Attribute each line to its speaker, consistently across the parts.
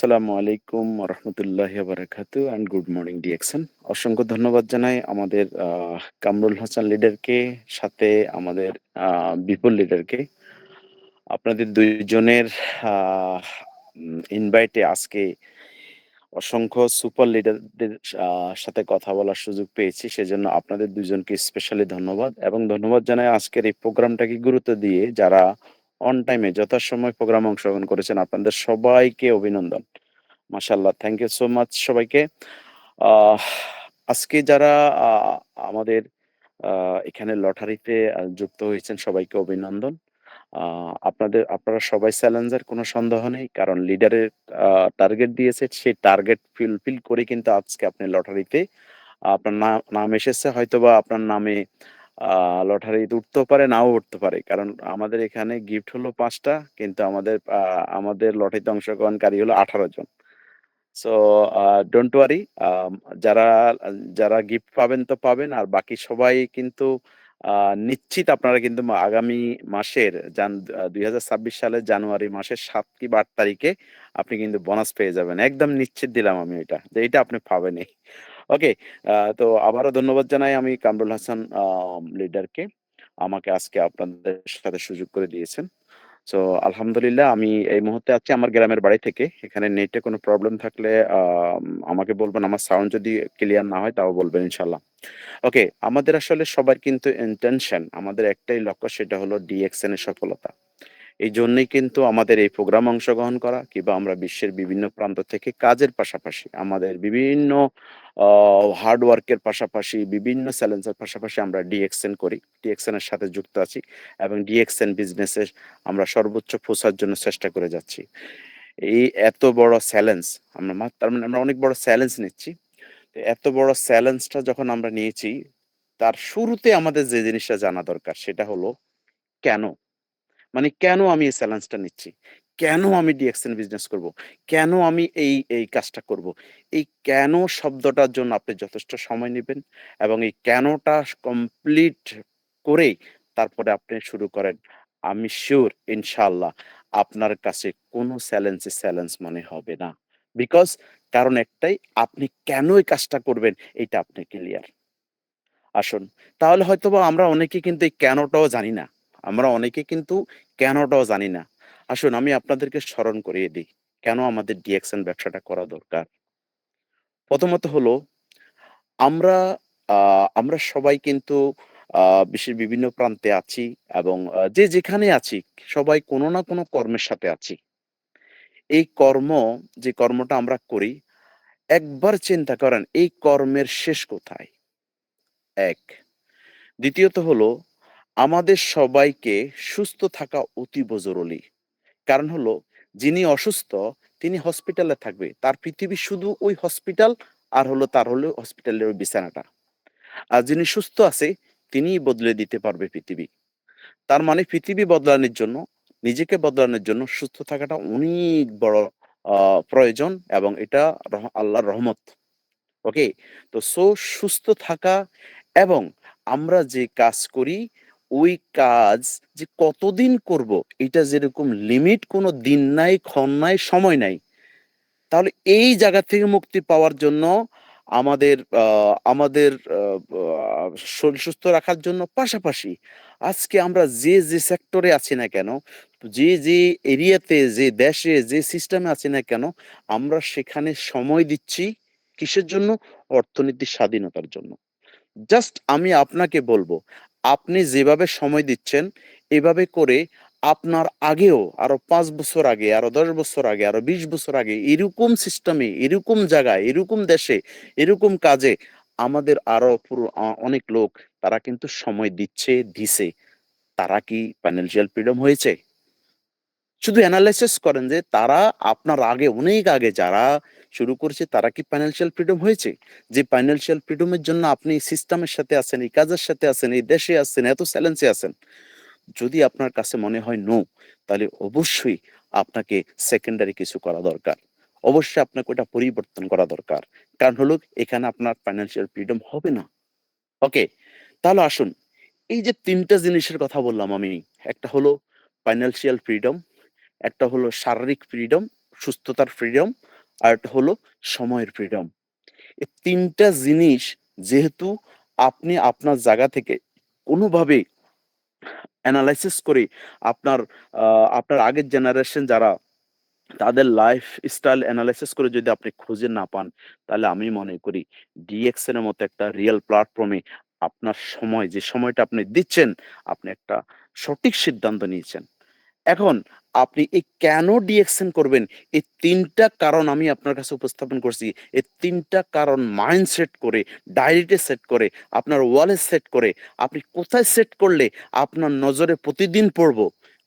Speaker 1: আসসালামু আলাইকুম রহমতুল্লাহ বারাকাতু অ্যান্ড গুড মর্নিং ডিএক্সন অসংখ্য ধন্যবাদ জানাই আমাদের কামরুল হাসান লিডারকে সাথে আমাদের বিপুল লিডারকে আপনাদের দুইজনের ইনভাইটে আজকে অসংখ্য সুপার লিডারদের সাথে কথা বলার সুযোগ পেয়েছি। সেজন্য আপনাদের দুজনকে স্পেশালি ধন্যবাদ। এবং ধন্যবাদ জানাই আজকের এই প্রোগ্রামটাকে গুরুত্ব দিয়ে যারা অন টাইমে যথাসময় প্রোগ্রাম অংশগ্রহণ করেছেন আপনাদের সবাইকে অভিনন্দন। মাশাল্লাহ থ্যাংক ইউ সো মাচ সবাইকে। আজকে যারা আমাদের এখানে লটারিতে যুক্ত হয়েছেন সবাইকে অভিনন্দন। আপনাদের, আপনারা সবাই চ্যালেঞ্জার কোনো সন্দেহ নেই, কারণ লিডারের টার্গেট দিয়েছে, সেই টার্গেট ফিলফিল করে কিন্তু আজকে আপনি লটারিতে, আপনার নাম এসেছে, হয়তোবা আপনার নামে লটারিতে উঠতেও পারে, নাও উঠতে পারে। কারণ আমাদের এখানে গিফট হলো পাঁচটা, কিন্তু আমাদের আমাদের লটারিতে অংশগ্রহণকারী হলো আঠারো জন। সো ডোন্ট ওয়ারি যারা যারা গিফট পাবেন তো পাবেন, আর বাকি সবাই কিন্তু নিশ্চিত আপনারা কিন্তু আগামী মাসের জান দুই হাজার ছাব্বিশ সালের জানুয়ারি মাসের সাত কি বা আট তারিখে আপনি কিন্তু বোনাস পেয়ে যাবেন। একদম নিশ্চিত দিলাম আমি এটা, যে এটা আপনি পাবেনই। ওকে তো আবারও ধন্যবাদ জানাই আমি কামরুল হাসান লিডারকে আমাকে আজকে আপনাদের সাথে সুযোগ করে দিয়েছেন। তো আলহামদুলিল্লাহ আমি এই মুহূর্তে আছি আমার গ্রামের বাড়ি থেকে। এখানে নেটে কোনো প্রবলেম থাকলে আম, আমাকে বলবেন আমার সাউন্ড যদি ক্লিয়ার না হয় তাও বলবেন ইনশাল্লাহ ওকে আমাদের আসলে সবার কিন্তু ইন্টেনশন আমাদের একটাই লক্ষ্য সেটা হলো ডিএক্সএন এর সফলতা। এই জন্যই কিন্তু আমাদের এই প্রোগ্রাম অংশগ্রহণ করা কিংবা আমরা বিশ্বের বিভিন্ন প্রান্ত থেকে কাজের পাশাপাশি, আমাদের বিভিন্ন হার্ড ওয়ার্কের পাশাপাশি, বিভিন্ন চ্যালেঞ্জের পাশাপাশি আমরা ডিএক্সএন করি। ডিএক্সএন এর সাথে যুক্ত আছি এবং ডিএক্সএন বিজনেসের আমরা সর্বোচ্চ পৌঁছার জন্য চেষ্টা করে যাচ্ছি। এই এত বড় চ্যালেঞ্জ আমরা তার মানে আমরা অনেক বড় চ্যালেঞ্জ নিচ্ছি। এত বড় চ্যালেঞ্জটা যখন আমরা নিয়েছি, তার শুরুতে আমাদের যে জিনিসটা জানা দরকার সেটা হলো কেন? মানে কেন আমি এই চ্যালেঞ্জটা নিচ্ছি? কেন আমি ডিএক্সএন বিজনেস করব? কেন আমি এই এই কাজটা করব? এই কেন শব্দটার জন্য আপনি যথেষ্ট সময় নেবেন এবং এই কেনটা কমপ্লিট করেই তারপরে আপনি শুরু করেন। আমি শিওর ইনশাআল্লাহ আপনার কাছে কোনো চ্যালেঞ্জ চ্যালেঞ্জ মনে হবে না। বিকজ কারণ একটাই, আপনি কেন এই কাজটা করবেন এটা আপনি ক্লিয়ার আসুন। তাহলে হয়তোবা আমরা অনেকে কিন্তু এই কেনটাও জানি না। আমরা অনেকে কিন্তু কেনটাও জানি না। আসুন আমি আপনাদেরকে স্মরণ করিয়ে দিই, কেন আমাদের ডিএক্সএন ব্যবসাটা করা দরকার? প্রথমত হলো, আমরা আমরা সবাই কিন্তু বিশ্বের বিভিন্ন প্রান্তে আছি এবং যে যেখানে আছি, সবাই কোনো না কোনো কর্মের সাথে আছি। এই কর্ম, যে কর্মটা আমরা করি, একবার চিন্তা করেন, এই কর্মের শেষ কোথায়? এক। দ্বিতীয়ত হলো আমাদের সবাইকে সুস্থ থাকা অতীব জরুরি। কারণ হলো, যিনি অসুস্থ, তিনি হসপিটালে থাকবে। তার পৃথিবী শুধু ওই হসপিটাল আর হলো তার হলো হসপিটালের ওই বিছানাটা। আর যিনি সুস্থ আছে, তিনিই বদলে দিতে পারবে পৃথিবী। তার মানে পৃথিবী বদলানোর জন্য, নিজেকে বদলানোর জন্য সুস্থ থাকাটা অনেক বড় প্রয়োজন এবং এটা আল্লাহর রহমত। ওকে তো সো সুস্থ থাকা এবং আমরা যে কাজ করি ওই কাজ যে কতদিন করব, এটা যেরকম লিমিট কোনো দিন নাই, ক্ষণ নাই, সময় নাই, তাহলে এই জায়গা থেকে মুক্তি পাওয়ার জন্য আমাদের আমাদের শরীর সুস্থ রাখার জন্য পাশাপাশি আজকে আমরা যে যে সেক্টরে আছি না কেন, যে যে এরিয়াতে যে দেশে, যে সিস্টেমে আছি না কেন, আমরা সেখানে সময় দিচ্ছি কিসের জন্য? অর্থনীতির স্বাধীনতার জন্য। জাস্ট আমি আপনাকে বলব আপনি যেভাবে সময় দিচ্ছেন, এভাবে করে আপনার আগেও, আরও পাঁচ বছর আগে, আরও দশ বছর আগে, আরও বিশ বছর আগে, এরকম সিস্টেমে এরকম জায়গায়, এরকম দেশে, এরকম কাজে আমাদের আরও পুরো অনেক লোক, তারা কিন্তু সময় দিচ্ছে, দিছে। তারা কি ফাইন্যান্সিয়াল ফ্রিডম হয়েছে? শুধু অ্যানালাইসিস করেন যে তারা আপনার আগে, অনেক আগে যারা শুরু করেছে, তারা কি ফাইন্যান্সিয়াল ফ্রিডম হয়েছে? যে ফাইন্যান্সিয়াল ফ্রিডমের জন্য আপনি সিস্টেমের সাথে আছেন, এই কাজের সাথে আছেন, এই দেশে আছেন, এত চ্যালেঞ্জে আছেন। যদি আপনার কাছে মনে হয় নো তাহলে অবশ্যই আপনাকে সেকেন্ডারি কিছু করা দরকার। অবশ্যই আপনাকে ওটা পরিবর্তন করা দরকার। কারণ হলো এখানে আপনার ফাইন্যান্সিয়াল ফ্রিডম হবে না। ওকে তাহলে আসুন, এই যে তিনটা জিনিসের কথা বললাম আমি, একটা হলো ফাইন্যান্সিয়াল ফ্রিডম একটা হলো শারীরিক ফ্রিডম সুস্থতার ফ্রিডম আরেকটা হলো সময়ের ফ্রিডম। এই ৩ টা জিনিস যেহেতু আপনি আপনার জায়গা থেকে কোনোভাবেই অ্যানালাইসিস করে আপনার আপনার আগের জেনারেশন যারা তাদের লাইফ স্টাইল অ্যানালাইসিস করে যদি আপনি খুঁজে না পান, তাহলে আমি মনে করি ডিএক্সএন এর মতো একটা রিয়েল প্ল্যাটফর্মে আপনার সময় যে সময়টা আপনি দিচ্ছেন, আপনি একটা সঠিক সিদ্ধান্ত নিয়েছেন। এখন আপনি এই কেন ডিএক্সেন করবেন? এই তিনটা কারণ আমি আপনার কাছে উপস্থাপন করছি। এই তিনটা কারণ মাইন্ড সেট করে, ডায়েরিতে সেট করে, আপনার ওয়ালে সেট করে, আপনি কোথায় সেট করলে আপনার নজরে প্রতিদিন পড়ব,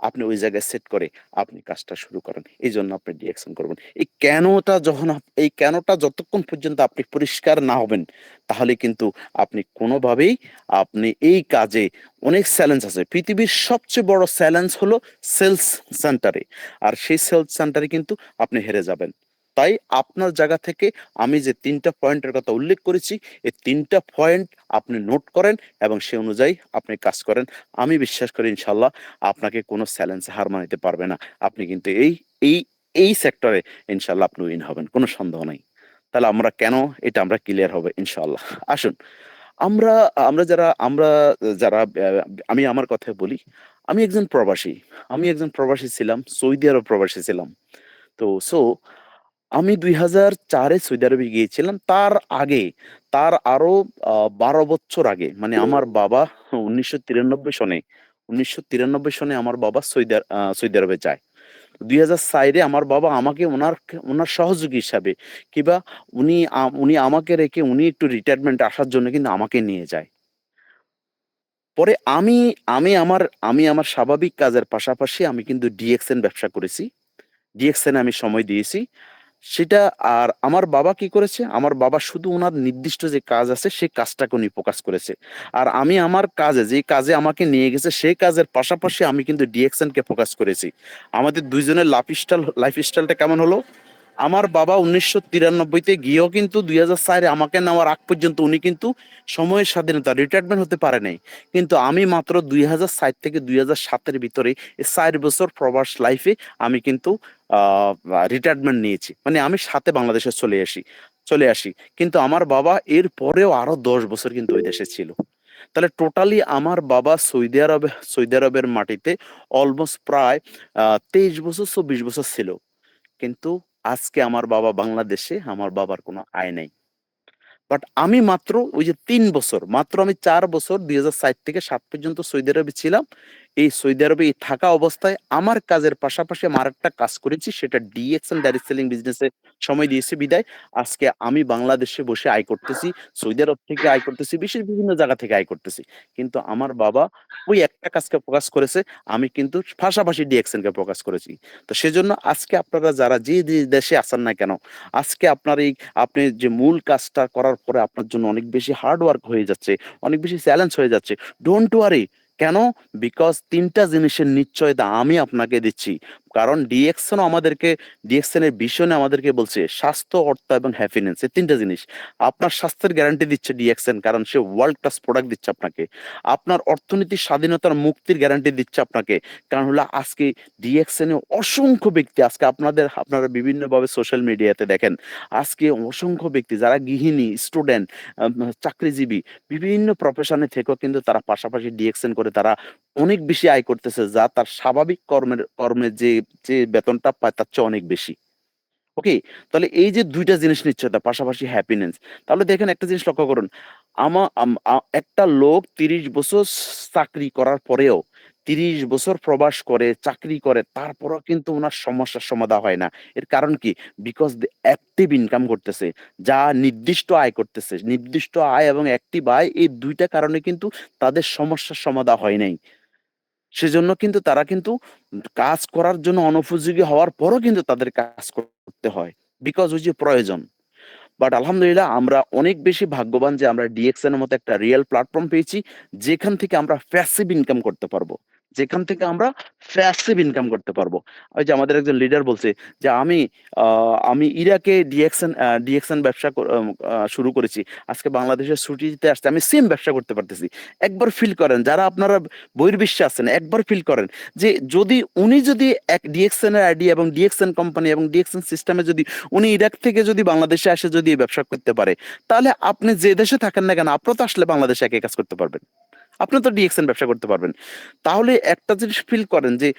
Speaker 1: আপনি ওই জায়গায় সেট করে আপনি কাজটা শুরু করেন। এই জন্য আপনি ডিএকশন করবেন। এই কেনটা যখন এই কেনটা যতক্ষণ পর্যন্ত আপনি পরিষ্কার না হবেন, তাহলে কিন্তু আপনি কোনোভাবেই আপনি এই কাজে অনেক চ্যালেঞ্জ আছে। পৃথিবীর সবচেয়ে বড় চ্যালেঞ্জ হলো সেলস সেন্টারে। আর সেই সেলস সেন্টারে কিন্তু আপনি হেরে যাবেন। তাই আপনার জায়গা থেকে আমি যে তিনটা পয়েন্টের কথা উল্লেখ করেছি, এই ৩ টা পয়েন্ট আপনি নোট করেন এবং সে অনুযায়ী আপনি কাজ করেন। আমি বিশ্বাস করি ইনশাআল্লাহ আপনাকে কোনো চ্যালেঞ্জ হার মানাইতে পারবে না। আপনি কিন্তু এই এই এই সেক্টরে ইনশাআল্লাহ আপনি উইন হবেন। কোনো সন্দেহ নাই। তাহলে আমরা কেন এটা আমরা ক্লিয়ার হবে ইনশাল্লাহ আসুন আমরা আমরা যারা আমরা যারা আমি আমার কথায় বলি। আমি একজন প্রবাসী। আমি একজন প্রবাসী ছিলাম। সৌদি আরব প্রবাসী ছিলাম। তো সো আমি ২০০৪ এ সৌদি আরবে গিয়েছিলাম। তার আগে, তার আরও ১২ বছর আগে মানে আমার বাবা ১৯৯৩ সনে ১৯৯৩ সনে আমার বাবা সৌদি সৌদি আরবে যায়। ২০০৪ এ আমার বাবা আমাকে ওনার ওনার সহযোগী হিসাবে কিংবা উনি উনি আমাকে রেখে উনি একটু রিটায়ারমেন্ট আসার জন্য কিন্তু আমাকে নিয়ে যায়। পরে আমি আমি আমার আমি আমার স্বাভাবিক কাজের পাশাপাশি আমি কিন্তু ডিএক্সএন ব্যবসা করেছি। ডিএক্সএন এ আমি সময় দিয়েছি। সেটা আর আমার বাবা কি করেছে? আমার বাবা শুধু ওনার নির্দিষ্ট যে কাজ আছে সেই কাজটাকে উনি প্রকাশ করেছে। আর আমি আমার কাজে, যে কাজে আমাকে নিয়ে গেছে, সেই কাজের পাশাপাশি আমি কিন্তু ডিএক্সএন কে ফোকাস করেছি। আমাদের ২ জনের লাফ স্টাইল লাইফ স্টাইলটা কেমন হলো? আমার বাবা ১৯৯৩ তে গিয়েও কিন্তু ২০০৪ এ আমাকে নেওয়ার আগ পর্যন্ত উনি কিন্তু সময়ের স্বাধীনতা রিটায়ারমেন্ট হতে পারে নাই। কিন্তু আমি মাত্র ২০০৪ থেকে দুই হাজার সাতের ভিতরে ৪ বছর প্রবাস লাইফে আমি কিন্তু রিটায়ারমেন্ট নিয়েছি। মানে আমি সাথে বাংলাদেশে চলে আসি চলে আসি। কিন্তু আমার বাবা এর পরেও আরও ১০ বছর কিন্তু ওই দেশে ছিল। তাহলে টোটালি আমার বাবা সৌদি আরবে, সৌদি আরবের মাটিতে অলমোস্ট প্রায় ২৩ বছর ২৪ বছর ছিল। কিন্তু আজকে আমার বাবা বাংলাদেশে, আমার বাবার কোনো আয় নাই। বাট আমি মাত্র ওই যে তিন বছর, মাত্র আমি চার বছর ২০০৪ থেকে সাত পর্যন্ত সৌদি আরবে ছিলাম। এই সৌদি আরবে থাকা অবস্থায় আমার কাজের পাশাপাশি আমি আরেকটা কাজ করেছি সেটা ডিএক্সএন ডাইরেক্ট সেলিং বিজনেসে সময় দিয়েছি বিদায় আজকে আমি বাংলাদেশে বসে আয় করতেছি। সৌদি আরব থেকে আয় করতেছি, বিশেষ বিভিন্ন জায়গা থেকে আয় করতেছি। কিন্তু আমার বাবা ওই একটা কাজকে প্রকাশ করেছে। আমি কিন্তু পাশাপাশি ডিএক্সএন কে প্রকাশ করেছি। তো সেজন্য আজকে আপনারা যারা যে, দেশে আছেন না কেন, আজকে আপনার এই আপনি যে মূল কাজটা করার পরে আপনার জন্য অনেক বেশি হার্ড ওয়ার্ক হয়ে যাচ্ছে, অনেক বেশি চ্যালেঞ্জ হয়ে যাচ্ছে। ডোন্ট ওয়ারি কেন? বিকজ ৩ টা জিনিসের নিশ্চয়তা আমি আপনাকে দিচ্ছি। কারণ ডিএক্সএন ও আমাদেরকে ডিএক্সএন এর আমাদেরকে বলছে স্বাস্থ্য, অর্থ এবং হ্যাপিনেস এই ৩ টা জিনিস। আপনার স্বাস্থ্যের গ্যারান্টি দিচ্ছে ডিএক্সএন কারণ সে ওয়ার্ল্ড ক্লাস প্রোডাক্ট দিচ্ছে আপনাকে। আপনার অর্থনীতির স্বাধীনতার মুক্তির গ্যারান্টি দিচ্ছে আপনাকে। কারণ হলো আজকে ডিএক্সএন এ অসংখ্য ব্যক্তি আজকে আপনাদের আপনারা বিভিন্নভাবে সোশ্যাল মিডিয়াতে দেখেন। আজকে অসংখ্য ব্যক্তি যারা গৃহিণী, স্টুডেন্ট, চাকরিজীবী বিভিন্ন প্রফেশনে থেকেও কিন্তু তারা পাশাপাশি ডিএক্সএন করে তারা অনেক বেশি আয় করতেছে যা তার স্বাভাবিক কর্মের কর্মের যে, যে বেতনটা পায় তার চেয়ে অনেক বেশি। ওকে? তাহলে এই যে ২ টা জিনিস নিশ্চয়তা পাশাপাশি হ্যাপিনেস। তাহলে দেখেন একটা জিনিস লক্ষ্য করুন। আমা একটা লোক ৩০ বছর চাকরি করার পরেও ৩০ বছর প্রবাস করে, চাকরি করে তারপরেও কিন্তু ওনার সমস্যার সমাধা হয় না। এর কারণ কি? বিকজ অ্যাক্টিভ ইনকাম করতেছে। যা নির্দিষ্ট আয় করতেছে। নির্দিষ্ট আয় এবং অ্যাক্টিভ আয় এই ২ টা কারণে কিন্তু তাদের সমস্যার সমাধা হয় নাই। সেজন্য কিন্তু তারা কিন্তু কাজ করার জন্য অনুপযোগী হওয়ার পরও কিন্তু তাদের কাজ করতে হয়। বিকজ ওই যে প্রয়োজন। বাট আলহামদুলিল্লাহ আমরা অনেক বেশি ভাগ্যবান যে আমরা ডিএক্সএন এর মতো একটা রিয়েল প্ল্যাটফর্ম পেয়েছি, যেখান থেকে আমরা প্যাসিভ ইনকাম করতে পারব। যেখান থেকে আমরা প্যাসিভ ইনকাম করতে পারব। ওই যে আমাদের একজন লিডার বলছে যে, আমি আমি ইরাকে ডিএক্সএন ডিএক্সএন ব্যবসা শুরু করেছি। আজকে বাংলাদেশের ছুটিতে আসছে। আমি সেম ব্যবসা করতে পারতেছি। একবার ফিল করেন, যারা আপনারা বহির্বিশ্বে আছেন, একবার ফিল করেন যে, যদি উনি যদি এক ডিএক্সএন এর আইডি এবং ডিএক্সএন কোম্পানি এবং ডিএক্সএন সিস্টেমে যদি উনি ইরাক থেকে যদি বাংলাদেশে আসে, যদি এই ব্যবসা করতে পারে, তাহলে আপনি যে দেশে থাকেন না কেন, আপনারা তো আসলে বাংলাদেশে একই কাজ করতে পারবেন। আপনি তো ডিএক্সএন ব্যবসা করতে পারবেন। তাহলে একটা জিনিস ফিল করেন যে,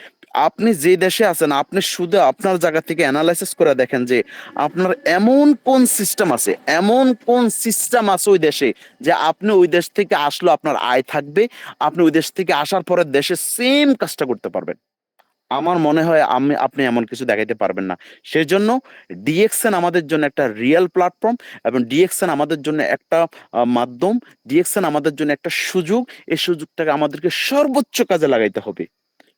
Speaker 1: আপনি যে দেশে আছেন, আপনি শুধু আপনার জায়গা থেকে অ্যানালাইসিস করে দেখেন যে, আপনার এমন কোন সিস্টেম আছে, এমন কোন সিস্টেম আছে ওই দেশে যে, আপনি ওই দেশ থেকে আসলো আপনার আয় থাকবে, আপনি ওই দেশ থেকে আসার পরে দেশে সেম কাজটা করতে পারবেন। আমার মনে হয় আমি, আপনি এমন কিছু দেখাইতে পারবেন না। সেজন্য ডিএক্সএন আমাদের জন্য একটা রিয়েল প্ল্যাটফর্ম এবং ডিএক্সএন আমাদের জন্য একটা মাধ্যম। ডিএক্সএন আমাদের জন্য একটা সুযোগ। এই সুযোগটাকে আমাদেরকে সর্বোচ্চ কাজে লাগাইতে হবে।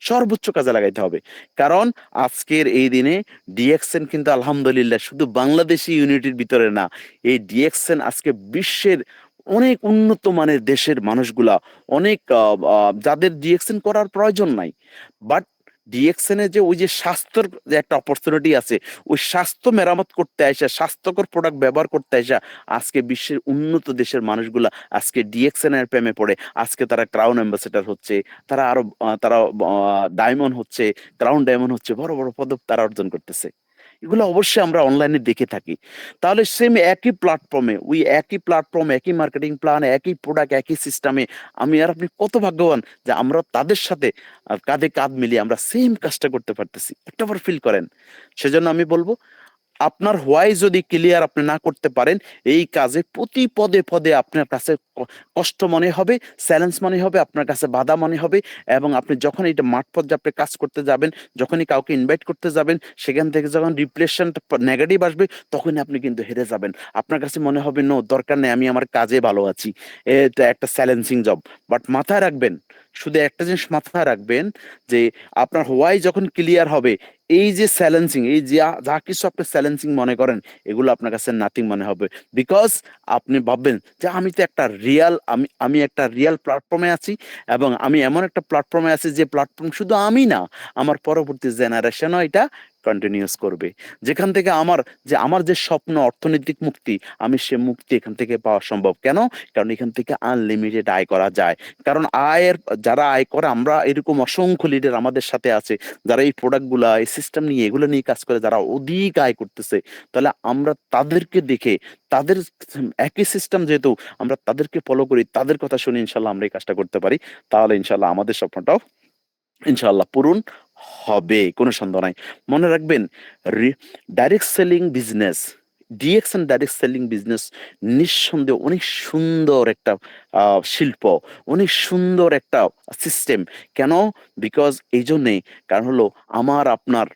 Speaker 1: সর্বোচ্চ কাজে লাগাইতে হবে। কারণ আজকের এই দিনে ডিএক্সএন কিন্তু আলহামদুলিল্লাহ শুধু বাংলাদেশি ইউনিটির ভিতরে না, এই ডিএক্সএন আজকে বিশ্বের অনেক উন্নত মানের দেশের মানুষগুলা অনেক যাদের ডিএক্সএন করার প্রয়োজন নাই। বাট ডিএক্সএন যে ওই যে স্বাস্থ্যর যে একটা অপরচুনিটি আছে, ওই স্বাস্থ্য মেরামত করতে আসা, স্বাস্থ্যকর প্রোডাক্ট ব্যবহার করতে আসা, আজকে বিশ্বের উন্নত দেশের মানুষগুলা আজকে ডিএক্সএন এর প্রেমে পড়ে। আজকে তারা ক্রাউন অ্যাম্বাসেডার হচ্ছে, তারা আরও তারা ডায়মন্ড হচ্ছে ক্রাউন ডায়মন্ড হচ্ছে, বড় বড় পদক তারা অর্জন করতেছে। এগুলো অবশ্যই আমরা অনলাইনে দেখে থাকি। তাহলে সেম একই প্ল্যাটফর্মে ওই একই প্ল্যাটফর্ম একই মার্কেটিং প্ল্যান একই প্রোডাক্ট একই সিস্টেমে আমি আর আপনি কত ভাগ্যবান যে আমরা তাদের সাথে কাঁধে কাঁধ মিলিয়ে আমরা সেম কাজটা করতে পারতেছি। একটা ফিল করেন। সেজন্য আমি বলব আপনার হোয়াই যদি ক্লিয়ার আপনি না করতে পারেন, এই কাজে প্রতি পদে পদে আপনার কাছে কষ্ট মনে হবে চ্যালেঞ্জ মনে হবে, আপনার কাছে বাধা মনে হবে এবং আপনি যখন এটা মাঠ পর্যায়ে আপনি কাজ করতে যাবেন, যখনই কাউকে ইনভাইট করতে যাবেন, সেখান থেকে যখন রিপ্লেশন নেগেটিভ আসবে, তখনই আপনি কিন্তু হেরে যাবেন। আপনার কাছে মনে হবে নো দরকার নেই, আমি আমার কাজে ভালো আছি। এটা একটা চ্যালেঞ্জিং জব বাট মাথায় রাখবেন, শুধু একটা জিনিস মাথায় রাখবেন যে, আপনার হোয়াই যখন ক্লিয়ার হবে এই যে চ্যালেঞ্জিং এই যে যা কিছু আপনি চ্যালেঞ্জিং মনে করেন, এগুলো আপনার কাছে নাথিং মনে হবে। বিকজ আপনি ভাববেন যে আমি তো একটা রিয়াল আমি আমি একটা রিয়াল প্ল্যাটফর্মে আছি এবং আমি এমন একটা প্ল্যাটফর্মে আছি যে প্ল্যাটফর্ম শুধু আমি না, আমার পরবর্তী জেনারেশনও এটা কন্টিনিউস করবে। যেখান থেকে আমার যে আমার যে স্বপ্ন, অর্থনৈতিক মুক্তি, আমি সে মুক্তি এখান থেকে পাওয়া সম্ভব। কেন? কারণ এখান থেকে আনলিমিটেড আয় করা যায়। কারণ আয়ের, যারা আয় করে, আমরা এরকম অসংখ্য লিডার আমাদের সাথে আছে, যারা এই প্রোডাক্টগুলা এই সিস্টেম নিয়ে, এগুলো নিয়ে কাজ করে, যারা অধিক আয় করতেছে। তাহলে আমরা তাদেরকে দেখে, তাদের একই সিস্টেম যেহেতু, আমরা তাদেরকে ফলো করি, তাদের কথা শুনে ইনশাল্লাহ আমরা এই কাজটা করতে পারি। তাহলে ইনশাল্লাহ আমাদের স্বপ্নটাও ইনশাল্লাহ পূরণ হবে, কোনো সন্দেহ নাই। মনে রাখবেন direct selling business DXN direct selling business নিঃসন্দেহে অনেক সুন্দর একটা শিল্প, অনেক সুন্দর একটা সিস্টেম কেন? বিকজ এই জন্যে কারণ হলো, আমার, আপনার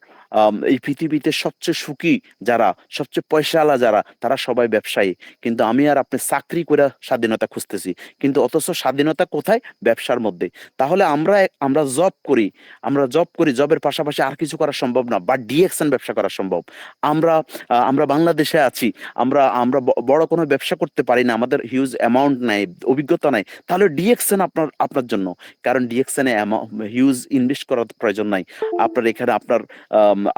Speaker 1: এই পৃথিবীতে সবচেয়ে সুখী যারা, সবচেয়ে পয়সাওয়ালা যারা, তারা সবাই ব্যবসায়ী। কিন্তু আমি আর আপনি চাকরি করে স্বাধীনতা খুঁজতেছি। কিন্তু অথচ স্বাধীনতা কোথায়? ব্যবসার মধ্যে। তাহলে আমরা আমরা জব করি, আমরা জব করি, জবের পাশাপাশি আর কিছু করা সম্ভব না, বা ডিএক্সএন ব্যবসা করা সম্ভব। আমরা আমরা বাংলাদেশে আছি, আমরা আমরা বড় কোনো ব্যবসা করতে পারি না, আমাদের হিউজ অ্যামাউন্ট নাই, অভিজ্ঞতা নাই, তাহলে ডিএক্সএন আপনার আপনার জন্য। কারণ ডিএক্সএন এ হিউজ ইনভেস্ট করার প্রয়োজন নাই। আপনার এখানে আপনার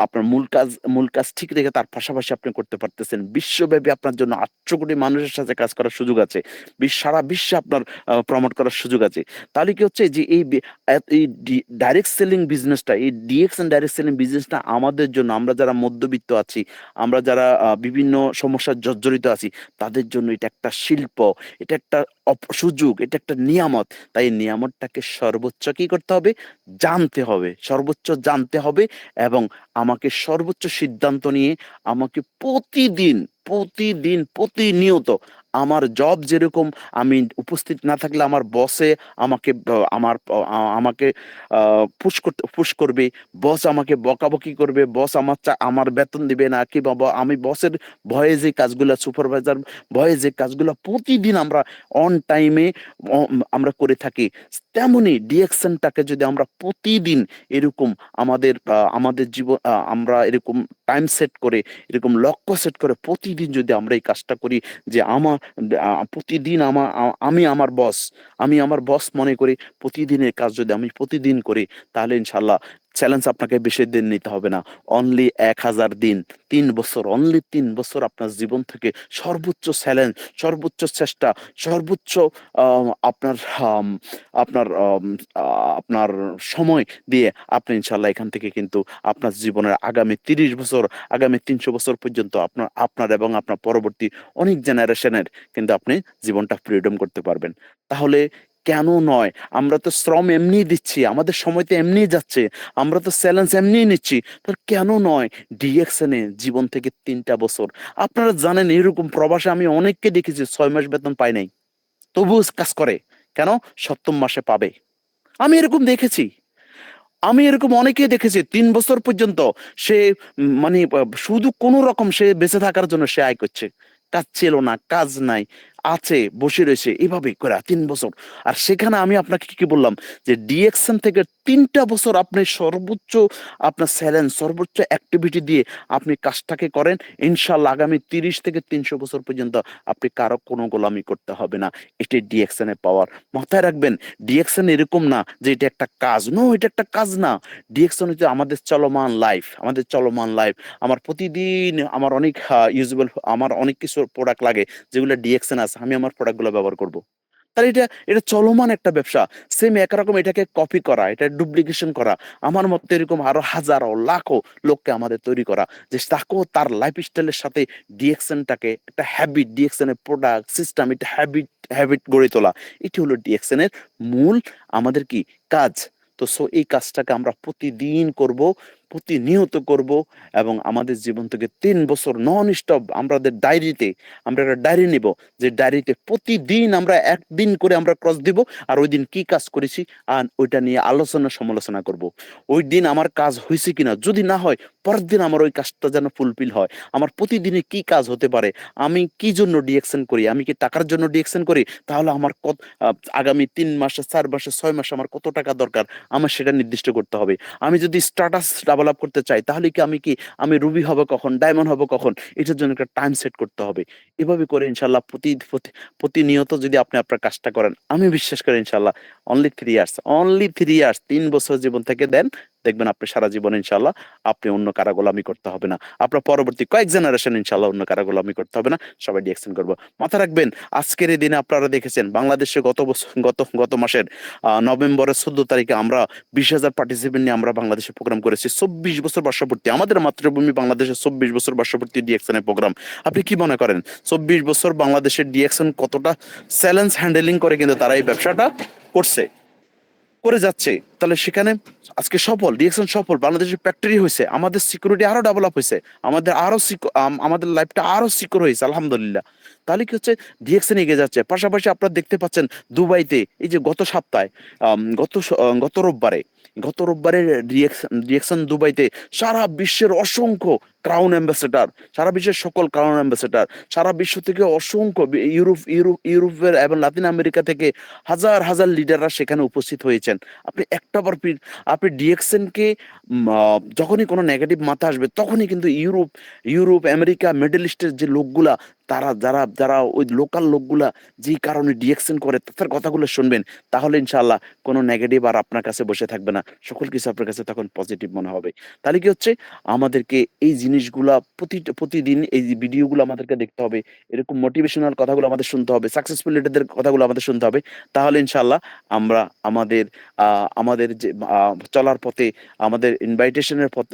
Speaker 1: আপনার মূল কাজ মূল কাজ ঠিক রেখে তার পাশাপাশি আপনি করতে পারতেছেন। বিশ্বব্যাপী আপনার জন্য আটশো কোটি মানুষের সাথে কাজ করার সুযোগ আছে। সারা বিশ্বে আপনার প্রমোট করার সুযোগ আছে। তাহলে কি হচ্ছে যে এই ডাইরেক্ট সেলিং বিজনেসটা এই ডিএক্স এন্ড ডাইরেক্ট সেলিং বিজনেসটা আমাদের জন্য, আমরা যারা মধ্যবিত্ত আছি, আমরা যারা বিভিন্ন সমস্যার জর্জরিত আছি, তাদের জন্য এটা একটা শিল্প, এটা একটা সুযোগ, এটা একটা নিয়ামত। তাই নিয়ামতটাকে সর্বোচ্চ কি করতে হবে? জানতে হবে। সর্বোচ্চ জানতে হবে এবং আমাকে সর্বোচ্চ সিদ্ধান্ত নিয়ে আমাকে প্রতিদিন প্রতিদিন প্রতিনিয়ত আমার জব যেরকম, আমি উপস্থিত না থাকলে আমার বসে আমাকে, আমার, আমাকে পুশ করতে পুশ করবে। বস আমাকে বকাবকি করবে। বস আমার আমার বেতন দিবে না। কি বাবা, আমি বসের ভয়ে যে কাজগুলো সুপারভাইজার ভয়ে যে কাজগুলো প্রতিদিন আমরা অন টাইমে আমরা করে থাকি, তেমনি ডিএকশনটাকে যদি আমরা প্রতিদিন এরকম আমাদের আমাদের জীবন আমরা এরকম টাইম সেট করে, এরকম লক্ষ্য সেট করে প্রতিদিন যদি আমরা এই কাজটা করি, যে আমার প্রতিদিন আমার আমি আমার বস, আমি আমার বস মনে করি প্রতিদিনের কাজ যদি আমি প্রতিদিন করি তাহলে ইনশাআল্লাহ চ্যালেঞ্জ আপনাকে বেশি দিন নিতে হবে না। অনলি ১০০০ দিন, তিন বছর, অনলি তিন বছর আপনার জীবন থেকে সর্বোচ্চ চ্যালেঞ্জ, সর্বোচ্চ চেষ্টা, সর্বোচ্চ আপনার আপনার আপনার সময় দিয়ে আপনি ইনশাল্লাহ এখান থেকে কিন্তু আপনার জীবনের আগামী ৩০ বছর, আগামী ৩০০ বছর পর্যন্ত আপনার আপনার এবং আপনার পরবর্তী অনেক জেনারেশনের কিন্তু আপনি জীবনটা ফ্রিডম করতে পারবেন। তাহলে কেন নয়? আমরা তো শ্রম এমনি দিচ্ছি, আমাদের সময় তো এমনিই যাচ্ছে, আমরা তো চ্যালেঞ্জ এমনিই নিচ্ছি। তো কেন নয় ডিএকশন এ জীবন থেকে তিনটা বছর। আপনারা জানেন এরকম প্রবাসে আমি অনেককে দেখেছি ৬ মাস বেতন পাই নাই। তবুও কাজ করে। কেন? ৭০ মাসে পাবে। আমি এরকম দেখেছি। আমি এরকম অনেকেই দেখেছি তিন বছর পর্যন্ত সে মানে শুধু কোন রকম সে বেঁচে থাকার জন্য সে আয় করছে। কাজ ছিল না, কাজ নাই। আছে, বসে রয়েছে এভাবেই কইরা ৩ বছর। আর সেখানে আমি আপনাকে কি বললাম যে ডিএকশন থেকে ৩ টা বছর আপনি সর্বোচ্চ আপনার চ্যালেঞ্জ, সর্বোচ্চ অ্যাক্টিভিটি দিয়ে আপনি কাজটাকে করেন। ইনশাআল্লাহ আগামী ৩০ থেকে ৩০০ বছর পর্যন্ত আপনি কারও কোনো গোলামি করতে হবে না। এটাই ডিএকশন পাওয়ার। মাথায় রাখবেন ডিএকশন এরকম না যে এটা একটা কাজ। নো এটা একটা কাজ না। ডিএকশন হচ্ছে আমাদের চলমান লাইফ, আমাদের চলমান লাইফ। আমার প্রতিদিন আমার অনেক ইউজেবল আমার অনেক কিছু প্রোডাক্ট লাগে যেগুলো ডিএকশন আছে। আমি আমার প্রোডাক্টগুলো ব্যবহার করব। তাহলে এটা, এটা চলমান একটা ব্যবসা। সেম একরকম এটাকে কপি করা, এটা ডুপ্লিকেশন করা। আমার মতো এরকম আরও হাজারো লাখো লোককে আমাদের তৈরি করা। যে তাকেও তার লাইফস্টাইল এর সাথে ডিএকশন টাকে একটা হ্যাবিট, ডিএকশন এর প্রোডাক্ট, সিস্টেম এটা হ্যাবিট, হ্যাবিট গড়ে তোলা। এটি হলো ডিএকশন এর মূল আমাদের কি কাজ। তো সো এই কাজটাকে আমরা প্রতিদিন করব, প্রতিনিয়ত করব এবং আমাদের জীবন থেকে তিন বছর নন স্টপ আমাদের ডায়েরিতে আমরা একটা ডায়েরি নিব। যে ডায়েরিতে প্রতিদিন আমরা একদিন করে আমরা ক্রস দিব। আর ঐদিন কি কাজ করেছি আর ওইটা নিয়ে আলোচনা সমালোচনা করব। ঐদিন আমার কাজ হয়েছে কিনা? যদি না হয় পরের দিন আমার ওই কাজটা যেন ফুলফিল হয়। আমার প্রতিদিনে কি কাজ হতে পারে? আমি কি জন্য ডিএকশন করি? আমি কি টাকার জন্য ডিএকশন করি? তাহলে আমার কত আগামী তিন মাসে, চার মাসে, ছয় মাসে আমার কত টাকা দরকার? আমার সেটা নির্দিষ্ট করতে হবে। আমি যদি স্ট্যাটাস ডেভেলপ করতে চাই তাহলে কি আমি কি আমি রুবি হব কখন? ডায়মন্ড হব কখন? এটার জন্য একটা টাইম সেট করতে হবে। এভাবে করে ইনশাল্লাহ প্রতি প্রতি প্রতিনিয়ত যদি আপনি আপনার কাজটা করেন, আমি বিশ্বাস করি ইনশাল্লাহ only three years, only three years তিন বছর জীবন থেকে দেন। দেখবেন আপনি সারা জীবন ইনশাআল্লাহ আপনি অন্য কারও গোলামি করতে হবে না। আপনার পরবর্তী কয়েক জেনারেশন ইনশাআল্লাহ অন্য কারও গোলামি করতে হবে না। সবাই ডিএকশন করব। মাথায় রাখবেন আজকের এই দিনে আপনারা দেখেছেন বাংলাদেশে গত বছর গত গত মাসের নভেম্বরের ১৪ তারিখে আমরা ২০,০০০ পার্টিসিপেন্ট নিয়ে আমরা বাংলাদেশে প্রোগ্রাম করেছি। ২৪ বছর বর্ষপূর্তি। আমাদের মাতৃভূমি বাংলাদেশের ২৪ বছর বর্ষপূর্তি ডিএকশন এর প্রোগ্রাম। আপনি কি মনে করেন ২৪ বছর বাংলাদেশের ডিএকশন কতটা চ্যালেঞ্জ হ্যান্ডেলিং করে কিন্তু তারা এই ব্যবসাটা করছে। করে যাচ্ছে। তাহলে সেখানে আজকে সফল, রিয়েকশন সফল। বাংলাদেশের ফ্যাক্টরি হয়েছে আমাদের সিকিউরিটি আরও ডেভেলপ হয়েছে আমাদের আরও আমাদের লাইফটা আরও সিকিউর হয়েছে আলহামদুলিল্লাহ। তাহলে কি হচ্ছে ডিএকশন এগিয়ে যাচ্ছে। পাশাপাশি আপনারা দেখতে পাচ্ছেন দুবাইতে এই যে গত সপ্তাহে গত গত রোববারে গত রোববারের ডিএকশন ডিএকশন দুবাইতে সারা বিশ্বের অসংখ্য ক্রাউন অ্যাম্বাসেডর, সারা বিশ্বের সকল ক্রাউন অ্যাম্বাসেডর, সারা বিশ্ব থেকে অসংখ্য ইউরোপ ইউরোপ ইউরোপের এবং লাতিন আমেরিকা থেকে হাজার, হাজার লিডাররা সেখানে উপস্থিত হয়েছেন। আপনি একটা বার আপনি ডিএকশনকে মা যখনই কোনো নেগেটিভ মাথা আসবে তখনই কিন্তু ইউরোপ, ইউরোপ, আমেরিকা, মিডল ইস্টের যে লোকগুলা তারা যারা, যারা ওই লোকাল লোকগুলা যেই কারণে ডিএকশন করে তাদের কথাগুলো শুনবেন। তাহলে ইনশাল্লাহ কোনো নেগেটিভ আর আপনার কাছে বসে থাকবে না। সকল কিছু আপনার কাছে তখন পজিটিভ মনে হবে। তাহলে কি হচ্ছে আমাদেরকে এই জিনিসগুলা প্রতিটা প্রতিদিন এই ভিডিওগুলো আমাদেরকে দেখতে হবে। এরকম মোটিভেশনাল কথাগুলো আমাদের শুনতে হবে। সাকসেসফুল লিডারদের কথাগুলো আমাদের শুনতে হবে। তাহলে ইনশাল্লাহ আমরা আমাদের আমাদের যে চলার পথে আমাদের ইনভাইটেশন এর পথ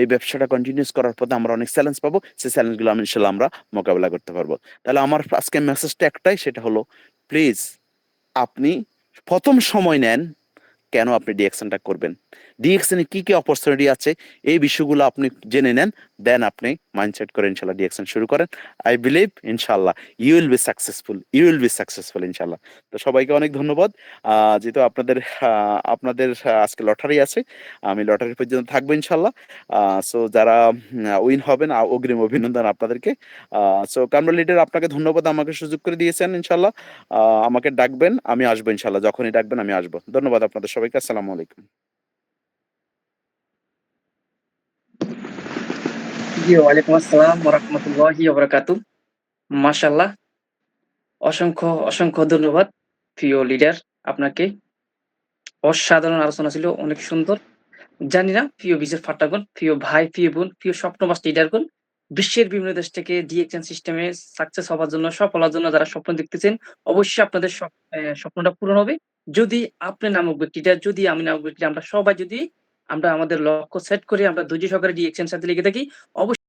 Speaker 1: এই ব্যবসাটা কন্টিনিউয়াস করার পথে আমরা অনেক চ্যালেঞ্জ পাবো। সেই চ্যালেঞ্জগুলো আমি ইনশাআল্লাহ আমরা মোকাবেলা করতে পারব। তাহলে আমার আজকে মেসেজটা একটাই, সেটা হলো প্লিজ আপনি প্রথম সময় নেন কেন আপনি ডিএকশনটা করবেন। ডিএকশন এ কি, কি অপরচুনিটি আছে এই বিষয়গুলো আপনি জেনে নেন। দেন আপনি মাইন্ডসেট করে ইনশাল্লাহ ডিএকশন শুরু করেন। আই বিলিভ ইনশাল্লাহ you will be successful. You will be successful ইনশাল্লাহ তো সবাইকে অনেক ধন্যবাদ। যেহেতু আপনাদের আপনাদের আজকে লটারি আছে। আমি লটারি পর্যন্ত থাকব ইনশাল্লাহ সো যারা উইন হবেন অগ্রিম অভিনন্দন আপনাদেরকে। সো কামরুল লিডার আপনাকে ধন্যবাদ আমাকে সুযোগ করে দিয়েছেন ইনশাল্লাহ আমাকে ডাকবেন, আমি আসব ইনশাআল্লাহ। যখনই ডাকবেন আমি আসব। ধন্যবাদ আপনাদের সবাইকে। আসসালামু আলাইকুম।
Speaker 2: অসংখ্য, অসংখ্য ধন্যবাদ প্রিয় লিডার আপনাকে। অসাধারণ আলোচনা ছিল, অনেক সুন্দর। জানি না প্রিয় বিজয় ফাট্টাগণ, প্রিয় ভাই, প্রিয় বোন, প্রিয় স্বপ্নবাস লিডারগণ, বিশ্বের বিভিন্ন দেশ থেকে ডিএকশন সিস্টেমে সাকসেস হবার জন্য, সফল হওয়ার জন্য যারা স্বপ্ন দেখতেছেন, অবশ্যই আপনাদের স্বপ্নটা পূরণ হবে। যদি আপনি নামক ব্যক্তিটা, যদি আমি নামক ব্যক্তিটা, আমরা সবাই যদি আমরা আমাদের লক্ষ্য সেট করে আমরা ধৈর্য সহকারে ডিএকশন এর সাথে লিখে থাকি, অবশ্য